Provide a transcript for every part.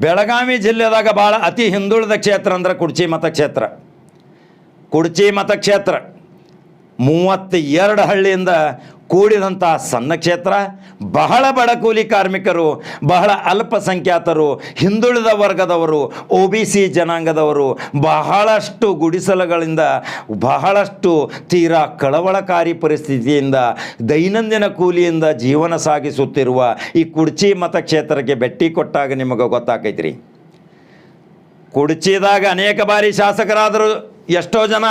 ಬೆಳಗಾವಿ ಜಿಲ್ಲೆದಾಗ ಭಾಳ ಅತಿ ಹಿಂದುಳಿದ ಕ್ಷೇತ್ರ ಅಂದ್ರೆ ಕುಡ್ಚಿ ಮತಕ್ಷೇತ್ರ. ಕುಡ್ಚಿ ಮತಕ್ಷೇತ್ರ. ಮೂವತ್ತೆರಡು ಹಳ್ಳಿಯಿಂದ ಕೂಡಿದಂಥ ಸಣ್ಣ ಕ್ಷೇತ್ರ, ಬಹಳ ಬಡ ಕೂಲಿ ಕಾರ್ಮಿಕರು, ಬಹಳ ಅಲ್ಪಸಂಖ್ಯಾತರು, ಹಿಂದುಳಿದ ವರ್ಗದವರು, ಒ ಜನಾಂಗದವರು, ಬಹಳಷ್ಟು ಗುಡಿಸಲುಗಳಿಂದ, ಬಹಳಷ್ಟು ತೀರಾ ಕಳವಳಕಾರಿ ಪರಿಸ್ಥಿತಿಯಿಂದ, ದೈನಂದಿನ ಕೂಲಿಯಿಂದ ಜೀವನ ಸಾಗಿಸುತ್ತಿರುವ ಈ ಕುಡ್ಚಿ ಮತಕ್ಷೇತ್ರಕ್ಕೆ ಭೇಟಿ ಕೊಟ್ಟಾಗ ನಿಮಗೆ ಗೊತ್ತಾಕೈತ್ರಿ. ಕುಡ್ಚಿದಾಗ ಅನೇಕ ಬಾರಿ ಶಾಸಕರಾದರೂ ಎಷ್ಟೋ ಜನ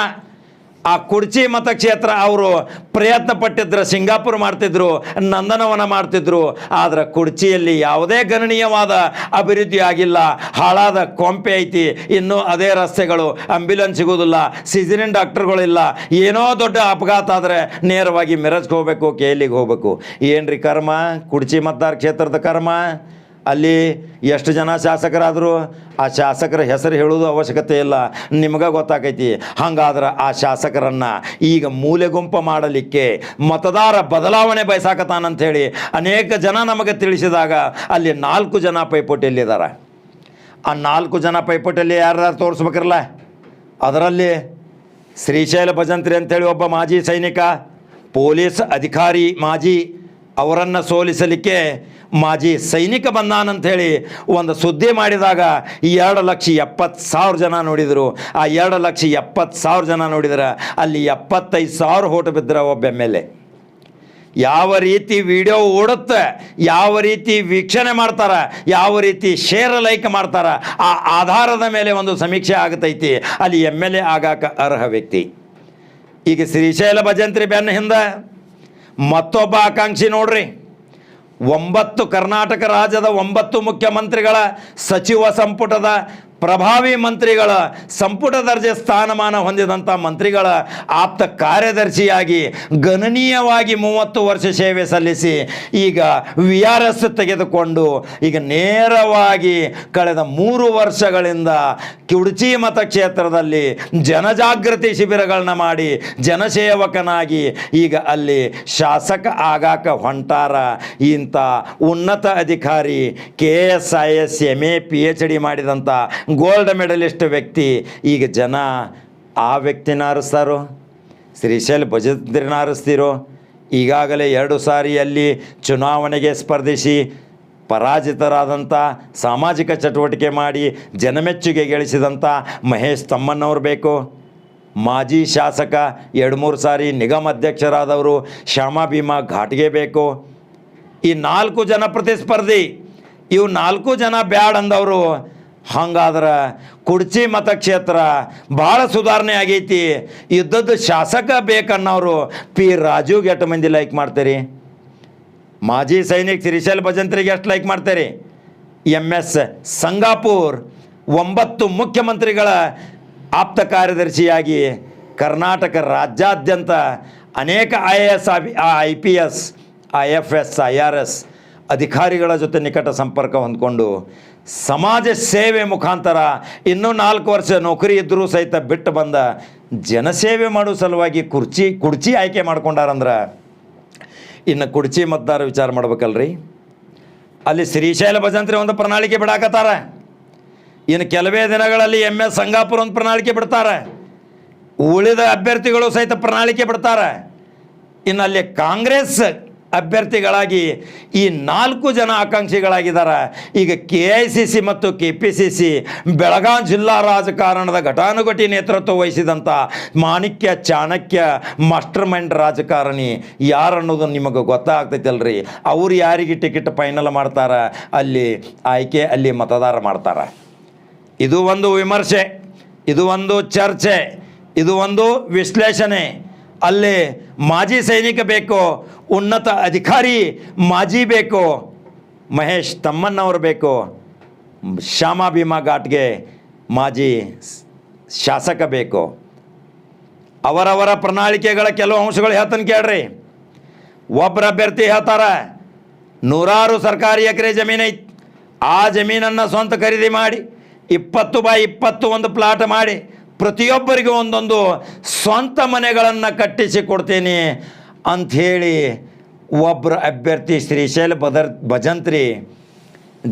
ಆ ಕುಡ್ಚಿ ಮತಕ್ಷೇತ್ರ ಅವರು ಪ್ರಯತ್ನ ಪಟ್ಟಿದ್ರು, ಸಿಂಗಾಪುರ್ ಮಾಡ್ತಿದ್ರು, ನಂದನವನ ಮಾಡ್ತಿದ್ರು, ಆದ್ರೆ ಕುಡ್ಚಿಯಲ್ಲಿ ಯಾವುದೇ ಗಣನೀಯವಾದ ಅಭಿವೃದ್ಧಿ ಆಗಿಲ್ಲ. ಹಾಳಾದ ಕೊಂಪೆ ಐತಿ, ಇನ್ನೂ ಅದೇ ರಸ್ತೆಗಳು ಆಂಬ್ಯುಲೆನ್ಸ್ ಸಿಗೋದಿಲ್ಲ ಸೀಸನಿನ್ ಡಾಕ್ಟರ್ಗಳಿಲ್ಲ. ಏನೋ ದೊಡ್ಡ ಅಪಘಾತ ಆದರೆ ನೇರವಾಗಿ ಮಿರಜ್ಗೆ ಹೋಗಬೇಕು ಕೇಲಿಗೆ ಹೋಗಬೇಕು. ಏನ್ರಿ ಕರ್ಮ? ಕುಡ್ಚಿ ಮತದಾರ ಕ್ಷೇತ್ರದ ಕರ್ಮ? ಅಲ್ಲಿ ಎಷ್ಟು ಜನ ಶಾಸಕರಾದರು ಆ ಶಾಸಕರ ಹೆಸರು ಹೇಳೋದು ಅವಶ್ಯಕತೆ ಇಲ್ಲ. ನಿಮಗೆ ಗೊತ್ತಾಕೈತಿ. ಹಂಗಾದ್ರೆ ಆ ಶಾಸಕರನ್ನು ಈಗ ಮೂಲೆ ಗುಂಪು ಮಾಡಲಿಕ್ಕೆ ಮತದಾರ ಬದಲಾವಣೆ ಬಯಸಾಕತಾನಂಥೇಳಿ ಅನೇಕ ಜನ ನಮಗೆ ತಿಳಿಸಿದಾಗ ಅಲ್ಲಿ ನಾಲ್ಕು ಜನ ಪೈಪೋಟಿಯಲ್ಲಿದ್ದಾರೆ ಆ ನಾಲ್ಕು ಜನ ಪೈಪೋಟಿಯಲ್ಲಿ ಯಾರ್ಯಾರು ತೋರಿಸ್ಬೇಕಿರಲ್ಲ? ಅದರಲ್ಲಿ ಶ್ರೀಶೈಲ ಭಜಂತ್ರಿ ಅಂಥೇಳಿ ಒಬ್ಬ ಮಾಜಿ ಸೈನಿಕ, ಪೊಲೀಸ್ ಅಧಿಕಾರಿ ಮಾಜಿ ಅವರನ್ನು ಸೋಲಿಸಲಿಕ್ಕೆ ಮಾಜಿ ಸೈನಿಕ ಬಂದಾನಂಥೇಳಿ ಒಂದು ಸುದ್ದಿ ಮಾಡಿದಾಗ ಎರಡು ಲಕ್ಷ ಎಪ್ಪತ್ತು ಸಾವಿರ ಜನ ನೋಡಿದರು. ಆ ಎರಡು ಲಕ್ಷ ಎಪ್ಪತ್ತು ಸಾವಿರ ಜನ ನೋಡಿದ್ರೆ ಅಲ್ಲಿ ಎಪ್ಪತ್ತೈದು ಸಾವಿರ ಹೋಟು ಬಿದ್ದರೆ ಒಬ್ಬ ಎಂ ಯಾವ ರೀತಿ ವಿಡಿಯೋ ಓಡುತ್ತೆ, ಯಾವ ರೀತಿ ವೀಕ್ಷಣೆ ಮಾಡ್ತಾರೆ, ಯಾವ ರೀತಿ ಶೇರ್ ಲೈಕ್ ಮಾಡ್ತಾರೆ, ಆ ಆಧಾರದ ಮೇಲೆ ಒಂದು ಸಮೀಕ್ಷೆ ಆಗತೈತಿ. ಅಲ್ಲಿ ಎಂ ಎಲ್ ಎ ಆಗಾಕ ಅರ್ಹ ವ್ಯಕ್ತಿ. ಈಗ ಶ್ರೀಶೈಲ ಭಜಂತ್ರಿ ಬೆನ್ನ ಹಿಂದೆ ಮತ್ತೊಬ್ಬ ಆಕಾಂಕ್ಷಿ ನೋಡ್ರಿ. ಒಂಬತ್ತು ಕರ್ನಾಟಕ ರಾಜ್ಯದ ಒಂಬತ್ತು ಮುಖ್ಯಮಂತ್ರಿಗಳ ಸಚಿವ ಸಂಪುಟದ ಪ್ರಭಾವಿ ಮಂತ್ರಿಗಳ ಸಂಪುಟ ದರ್ಜೆ ಸ್ಥಾನಮಾನ ಹೊಂದಿದಂಥ ಮಂತ್ರಿಗಳ ಆಪ್ತ ಕಾರ್ಯದರ್ಶಿಯಾಗಿ ಗಣನೀಯವಾಗಿ ಮೂವತ್ತು ವರ್ಷ ಸೇವೆ ಸಲ್ಲಿಸಿ ಈಗ ವಿ ಆರ್ ಎಸ್ ತೆಗೆದುಕೊಂಡು ಈಗ ನೇರವಾಗಿ ಕಳೆದ ಮೂರು ವರ್ಷಗಳಿಂದ ಕಿವುಡ್ಚಿ ಮತಕ್ಷೇತ್ರದಲ್ಲಿ ಜನಜಾಗೃತಿ ಶಿಬಿರಗಳನ್ನ ಮಾಡಿ ಜನಸೇವಕನಾಗಿ ಈಗ ಅಲ್ಲಿ ಶಾಸಕ ಆಗಾಕ ಹೊಂಟಾರ ಇಂಥ ಉನ್ನತ ಅಧಿಕಾರಿ K S I S M A, P H D ಮಾಡಿದಂಥ ಗೋಲ್ಡ್ ಮೆಡಲಿಸ್ಟ್ ವ್ಯಕ್ತಿ. ಈಗ ಜನ ಆ ವ್ಯಕ್ತಿನ ಆರಿಸ್ತಾರೋ ಶ್ರೀಶೈಲ್ ಭಜದ್ರನ್ನ ಆರಿಸ್ತಿರೋ ಈಗಾಗಲೇ ಎರಡು ಸಾರಿಯಲ್ಲಿ ಚುನಾವಣೆಗೆ ಸ್ಪರ್ಧಿಸಿ ಪರಾಜಿತರಾದಂಥ, ಸಾಮಾಜಿಕ ಚಟುವಟಿಕೆ ಮಾಡಿ ಜನಮೆಚ್ಚುಗೆ ಗಳಿಸಿದಂಥ ಮಹೇಶ್ ತಮ್ಮಣ್ಣವ್ರು ಬೇಕು. ಮಾಜಿ ಶಾಸಕ, ಎರಡು ಮೂರು ಸಾರಿ ನಿಗಮ ಅಧ್ಯಕ್ಷರಾದವರು ಶ್ಯಾಮ ಭೀಮಾ ಘಾಟ್ಗೆ ಬೇಕು. ಈ ನಾಲ್ಕು ಜನ ಪ್ರತಿಸ್ಪರ್ಧಿ. ಇವು ನಾಲ್ಕು ಜನ ಬ್ಯಾಡ್ ಅಂದವರು. ಹಂಗಾದ್ರೆ ಕುಡ್ಚಿ ಮತಕ್ಷೇತ್ರ ಭಾಳ ಸುಧಾರಣೆ ಆಗೈತಿ. ಇದ್ದದ್ದು ಶಾಸಕ ಬೇಕನ್ನೋರು ಪಿ ರಾಜು ಎಷ್ಟು ಮಂದಿ ಲೈಕ್ ಮಾಡ್ತೀರಿ? ಮಾಜಿ ಸೈನಿಕ ಶ್ರೀಶೈಲ್ ಭಜಂತ್ರಿಗೆ ಎಷ್ಟು ಲೈಕ್ ಮಾಡ್ತೀರಿ? ಎಂ ಎಸ್ ಸಂಗಾಪುರ್ ಒಂಬತ್ತು ಮುಖ್ಯಮಂತ್ರಿಗಳ ಆಪ್ತ ಕಾರ್ಯದರ್ಶಿಯಾಗಿ ಕರ್ನಾಟಕ ರಾಜ್ಯಾದ್ಯಂತ ಅನೇಕ I A S, I P S, I F S, I R S ಅಧಿಕಾರಿಗಳ ಜೊತೆ ನಿಕಟ ಸಂಪರ್ಕ ಹೊಂದ್ಕೊಂಡು ಸಮಾಜ ಸೇವೆ ಮುಖಾಂತರ ಇನ್ನೂ ನಾಲ್ಕು ವರ್ಷ ನೌಕರಿ ಇದ್ದರೂ ಸಹಿತ ಬಿಟ್ಟು ಬಂದ ಜನಸೇವೆ ಮಾಡೋ ಸಲುವಾಗಿ ಕುರ್ಚಿ ಕುರ್ಚಿ ಆಯ್ಕೆ ಮಾಡ್ಕೊಂಡಾರಂದ್ರೆ ಇನ್ನು ಕುರ್ಚಿ ಮತದಾರ ವಿಚಾರ ಮಾಡ್ಬೇಕಲ್ರಿ. ಅಲ್ಲಿ ಶ್ರೀಶೈಲ ಭಜಂತ್ರಿ ಒಂದು ಪ್ರಣಾಳಿಕೆ ಬಿಡಾಕತ್ತಾರ. ಇನ್ನು ಕೆಲವೇ ದಿನಗಳಲ್ಲಿ ಎಂ ಎಸ್ ಸಂಗಾಪುರ ಒಂದು ಪ್ರಣಾಳಿಕೆ ಬಿಡ್ತಾರೆ. ಉಳಿದ ಅಭ್ಯರ್ಥಿಗಳು ಸಹಿತ ಪ್ರಣಾಳಿಕೆ ಬಿಡ್ತಾರೆ. ಇನ್ನು ಅಲ್ಲಿ ಕಾಂಗ್ರೆಸ್ ಅಭ್ಯರ್ಥಿಗಳಾಗಿ ಈ ನಾಲ್ಕು ಜನ ಆಕಾಂಕ್ಷಿಗಳಾಗಿದ್ದಾರೆ. ಈಗ ಕೆ ಐ ಸಿ ಸಿ ಮತ್ತು K P C C Belagavi ಜಿಲ್ಲಾ ರಾಜಕಾರಣದ ಘಟಾನುಘಟಿ ನೇತೃತ್ವ ವಹಿಸಿದಂಥ ಮಾಣಿಕ್ಯ ಚಾಣಕ್ಯ ಮಾಸ್ಟರ್ ಮೈಂಡ್ ರಾಜಕಾರಣಿ ಯಾರು ಅನ್ನೋದು ನಿಮಗೆ ಗೊತ್ತಾಗ್ತೈತಲ್ರಿ. ಅವ್ರು ಯಾರಿಗೆ ಟಿಕೆಟ್ ಫೈನಲ್ ಮಾಡ್ತಾರೆ? ಅಲ್ಲಿ ಆಯ್ಕೆ, ಅಲ್ಲಿ ಮತದಾರ ಮಾಡ್ತಾರೆ. ಇದು ಒಂದು ವಿಮರ್ಶೆ, ಇದು ಒಂದು ಚರ್ಚೆ, ಇದು ಒಂದು ವಿಶ್ಲೇಷಣೆ. ಅಲ್ಲಿ ಮಾಜಿ ಸೈನಿಕ ಬೇಕು ಉನ್ನತ ಅಧಿಕಾರಿ ಮಾಜಿ ಬೇಕು. ಮಹೇಶ್ ತಮ್ಮಣ್ಣವ್ರು ಬೇಕು. ಶ್ಯಾಮ ಭೀಮಾ ಘಾಟ್ಗೆ ಮಾಜಿ ಶಾಸಕ ಬೇಕು. ಅವರವರ ಪ್ರಣಾಳಿಕೆಗಳ ಕೆಲವು ಅಂಶಗಳು ಹೇಳ್ತಾನೆ ಕೇಳ್ರಿ. ಒಬ್ಬರ ಅಭ್ಯರ್ಥಿ ಹೇಳ್ತಾರ, ನೂರಾರು ಸರ್ಕಾರಿ ಎಕರೆ ಜಮೀನು ಐತಿ, ಆ ಜಮೀನನ್ನು ಸ್ವಂತ ಖರೀದಿ ಮಾಡಿ, ಇಪ್ಪತ್ತು ಬೈ ಇಪ್ಪತ್ತು ಒಂದು ಪ್ಲಾಟ್ ಮಾಡಿ, ಪ್ರತಿಯೊಬ್ಬರಿಗೂ ಒಂದೊಂದು ಸ್ವಂತ ಮನೆಗಳನ್ನು ಕಟ್ಟಿಸಿ ಕೊಡ್ತೀನಿ ಅಂಥೇಳಿ ಒಬ್ಬರ ಅಭ್ಯರ್ಥಿ ಶ್ರೀಶೈಲ ಭದರ್ ಭಜಂತ್ರಿ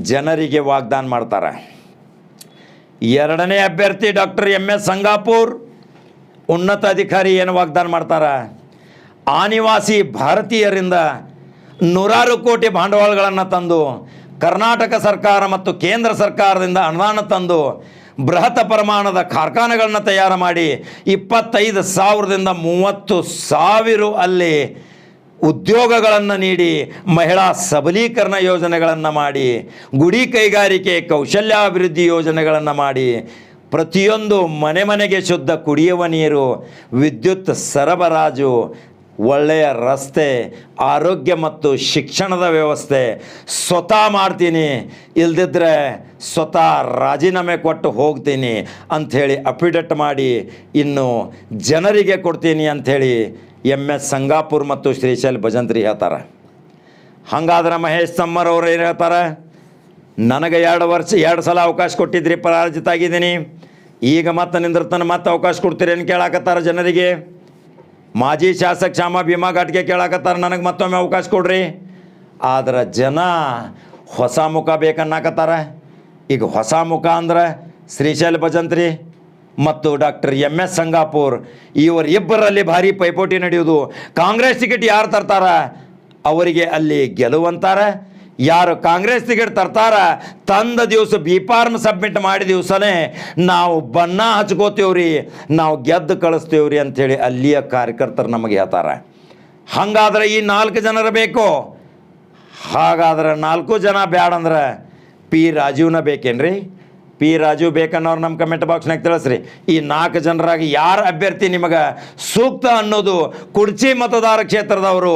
ಜನರಿಗೆ ವಾಗ್ದಾನ ಮಾಡ್ತಾರೆ. ಎರಡನೇ ಅಭ್ಯರ್ಥಿ ಡಾಕ್ಟರ್ ಎಂ ಎಸ್ ಸಂಗಾಪುರ್ ಉನ್ನತ ಅಧಿಕಾರಿ ಏನು ವಾಗ್ದಾನ ಮಾಡ್ತಾರೆ? ಆನಿವಾಸಿ ಭಾರತೀಯರಿಂದ ನೂರಾರು ಕೋಟಿ ಬಂಡವಾಳಗಳನ್ನು ತಂದು ಕರ್ನಾಟಕ ಸರ್ಕಾರ ಮತ್ತು ಕೇಂದ್ರ ಸರ್ಕಾರದಿಂದ ಅನುದಾನ ತಂದು ಬೃಹತ್ ಪ್ರಮಾಣದ ಕಾರ್ಖಾನೆಗಳನ್ನ ತಯಾರು ಮಾಡಿ ಇಪ್ಪತ್ತೈದು ಸಾವಿರದಿಂದ ಮೂವತ್ತು ಸಾವಿರ ಅಲ್ಲಿ ಉದ್ಯೋಗಗಳನ್ನು ನೀಡಿ ಮಹಿಳಾ ಸಬಲೀಕರಣ ಯೋಜನೆಗಳನ್ನು ಮಾಡಿ, ಗುಡಿ ಕೈಗಾರಿಕೆ ಕೌಶಲ್ಯಾಭಿವೃದ್ಧಿ ಯೋಜನೆಗಳನ್ನು ಮಾಡಿ, ಪ್ರತಿಯೊಂದು ಮನೆ ಮನೆಗೆ ಶುದ್ಧ ಕುಡಿಯುವ ನೀರು, ವಿದ್ಯುತ್ ಸರಬರಾಜು ಒಳ್ಳೆಯ ರಸ್ತೆ, ಆರೋಗ್ಯ ಮತ್ತು ಶಿಕ್ಷಣದ ವ್ಯವಸ್ಥೆ ಸ್ವತಃ ಮಾಡ್ತೀನಿ. ಇಲ್ದಿದ್ರೆ ಸ್ವತಃ ರಾಜೀನಾಮೆ ಕೊಟ್ಟು ಹೋಗ್ತೀನಿ ಅಂಥೇಳಿ ಅಪಿಡೆಟ್ ಮಾಡಿ ಇನ್ನು ಜನರಿಗೆ ಕೊಡ್ತೀನಿ ಅಂಥೇಳಿ ಎಂ ಎಸ್ ಸಂಗಾಪುರ್ ಮತ್ತು ಶ್ರೀಶೈಲ್ ಭಜಂತ್ರಿ ಹೇಳ್ತಾರೆ. ಹಂಗಾದ್ರೆ ಮಹೇಶ್ ಸಮ್ಮರ್ ಅವರು ಏನು ಹೇಳ್ತಾರೆ? ನನಗೆ ಎರಡು ವರ್ಷ, ಎರಡು ಸಲ ಅವಕಾಶ ಕೊಟ್ಟಿದ್ರಿ ಪರಾಜಿತ ಆಗಿದ್ದೀನಿ ಈಗ ಮತ್ತೆ ನಿಂದಿರ್ತಾನೆ ಮತ್ತೆ ಅವಕಾಶ ಕೊಡ್ತೀರಿ ಏನು ಕೇಳಾಕತ್ತಾರ ಜನರಿಗೆ. ಮಾಜಿ ಶಾಸಕ ಶ್ಯಾಮ ಭೀಮಾ ಘಾಟ್ಗೆ ಕೇಳಾಕತ್ತಾರ, ನನಗೆ ಮತ್ತೊಮ್ಮೆ ಅವಕಾಶ ಕೊಡ್ರಿ. ಆದ್ರೆ ಜನ ಹೊಸ ಮುಖ ಬೇಕನ್ನಾಕತ್ತಾರ. ಈಗ ಹೊಸ ಮುಖ ಅಂದ್ರೆ ಶ್ರೀಶೈಲ ಭಜಂತ್ರಿ ಮತ್ತು ಡಾಕ್ಟರ್ ಎಂ ಎಸ್ ಸಂಗಾಪುರ್. ಇವರು ಇಬ್ಬರಲ್ಲಿ ಭಾರಿ ಪೈಪೋಟಿ ನಡೆಯುವುದು. ಕಾಂಗ್ರೆಸ್ ಟಿಕೆಟ್ ಯಾರು ತರ್ತಾರ? ಅವರಿಗೆ ಅಲ್ಲಿ ಗೆಲುವಂತಾರ. ಯಾರು ಕಾಂಗ್ರೆಸ್ ಟಿಕೆಟ್ ತರ್ತಾರ, ತಂದ ದಿವಸ ಬಿ ಫಾರ್ಮ್ ಸಬ್ಮಿಟ್ ಮಾಡಿ ದಿವಸನೇ ನಾವು ಬಣ್ಣ ಹಚ್ಕೋತೀವ್ರಿ, ನಾವು ಗೆದ್ದು ಕಳಿಸ್ತೇವ್ರಿ ಅಂಥೇಳಿ ಅಲ್ಲಿಯ ಕಾರ್ಯಕರ್ತರು ನಮಗೆ ಹೇಳ್ತಾರೆ. ಹಾಗಾದ್ರೆ ಈ ನಾಲ್ಕು ಜನರು ಬೇಕು. ಹಾಗಾದ್ರೆ ನಾಲ್ಕು ಜನ ಬ್ಯಾಡಂದ್ರೆ ಪಿ ರಾಜೀವ್ನ ಬೇಕೇನ್ರಿ? ಪಿ ರಾಜು ಬೇಕನ್ನೋರು ನಮ್ಮ ಕಮೆಂಟ್ ಬಾಕ್ಸ್ನಾಗ ತಿಳಿಸ್ರಿ. ಈ ನಾಲ್ಕು ಜನರಾಗಿ ಯಾರು ಅಭ್ಯರ್ಥಿ ನಿಮಗೆ ಸೂಕ್ತ ಅನ್ನೋದು ಕುರ್ಚಿ ಮತದಾರ ಕ್ಷೇತ್ರದವರು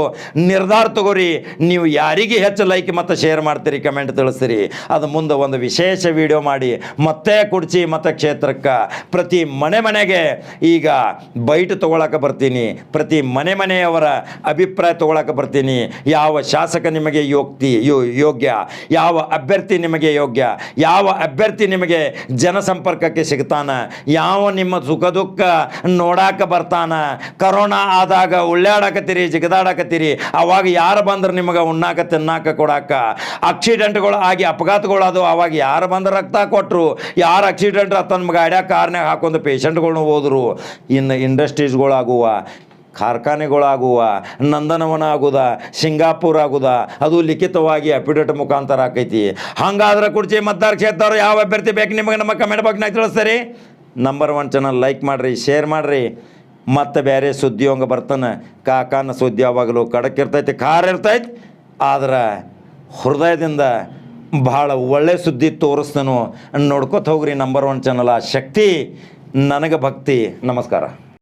ನಿರ್ಧಾರ ತಗೋರಿ. ನೀವು ಯಾರಿಗೆ ಹೆಚ್ಚು ಲೈಕ್ ಮತ್ತು ಶೇರ್ ಮಾಡ್ತೀರಿ ಕಮೆಂಟ್ ತಿಳಿಸ್ತೀರಿ ಅದು ಮುಂದೆ ಒಂದು ವಿಶೇಷ ವಿಡಿಯೋ ಮಾಡಿ ಮತ್ತೆ ಕುರ್ಚಿ ಮತ ಕ್ಷೇತ್ರಕ್ಕೆ ಪ್ರತಿ ಮನೆ ಮನೆಗೆ ಈಗ ಬೈಟ್ ತೊಗೊಳಕ್ಕೆ ಬರ್ತೀನಿ. ಪ್ರತಿ ಮನೆ ಮನೆಯವರ ಅಭಿಪ್ರಾಯ ತೊಗೊಳಕ್ಕೆ ಬರ್ತೀನಿ. ಯಾವ ಶಾಸಕ ನಿಮಗೆ ಯೋಗ್ತಿ ಯೋಗ್ಯ? ಯಾವ ಅಭ್ಯರ್ಥಿ ನಿಮಗೆ ಯೋಗ್ಯ? ಯಾವ ಅಭ್ಯರ್ಥಿ ನಿಮಗೆ ಜನಸಂಪರ್ಕಕ್ಕೆ ಸಿಗ್ತಾನೆ. ಯಾವ ನಿಮ್ಮ ಸುಖ ದುಃಖ ನೋಡಾಕ ಬರ್ತಾನ. ಕರೋನಾ ಆದಾಗ ಉಳ್ಳಾಡಕತ್ತೀರಿ, ಜಿಗದಾಡಕತ್ತೀರಿ. ಅವಾಗ ಯಾರು ಬಂದ್ರೆ ನಿಮಗೆ ಉಣ್ಣಾಕ, ತಿನ್ನಾಕ ಕೊಡಾಕ? ಆಕ್ಸಿಡೆಂಟ್ಗಳು ಆಗಿ ಅಪಘಾತಗಳದು ಅವಾಗ ಯಾರು ಬಂದ್ರೆ ರಕ್ತ ಕೊಟ್ಟರು ಯಾರು ಆಕ್ಸಿಡೆಂಟ್ ತನ್ನ ಗಾಡ್ಯಾಗ ಕಾರ್ನಾಗ ಹಾಕೊಂಡು ಪೇಷಂಟ್ಗಳ್ನ ಹೋದರು. ಇನ್ನು ಇಂಡಸ್ಟ್ರೀಸ್ಗಳಾಗುವ ಕಾರ್ಖಾನೆಗಳಾಗುವ ನಂದನವನ ಆಗುದ ಸಿಂಗಾಪುರ್ ಆಗುದ ಅದು ಲಿಖಿತವಾಗಿ ಅಫಿಡೇಟ್ ಮುಖಾಂತರ ಆಕೈತಿ. ಹಂಗಾದ್ರೆ ಕುರ್ಚಿ ಮತದಾರ ಕ್ಷೇತ್ರ ಯಾವ ಅಭ್ಯರ್ಥಿ ಬೇಕು ನಿಮಗೆ ನಮ್ಮ ಕಮೆಂಟ್ ಬಾಕ್ಸ್ನಾಗ ತಿಳಿಸ್ತೀರಿ? ನಂಬರ್ ಒನ್ ಚಾನಲ್ ಲೈಕ್ ಮಾಡಿರಿ ಶೇರ್ ಮಾಡಿರಿ. ಮತ್ತೆ ಬೇರೆ ಸುದ್ದಿ ಹಂಗೆ ಬರ್ತಾನೆ, ಕಾಕಾನ ಸುದ್ದಿ ಯಾವಾಗಲೂ ಖಡಕ್ ಇರ್ತೈತಿ ಖಾರ ಇರ್ತೈತಿ ಆದ್ರೆ ಹೃದಯದಿಂದ ಭಾಳ ಒಳ್ಳೆ ಸುದ್ದಿ ತೋರಿಸ್ತಾನು. ನೋಡ್ಕೊತ ಹೋಗ್ರಿ ನಂಬರ್ ಒನ್ ಚಾನಲ್ ಆ ಶಕ್ತಿ, ನನಗೆ ಭಕ್ತಿ. ನಮಸ್ಕಾರ.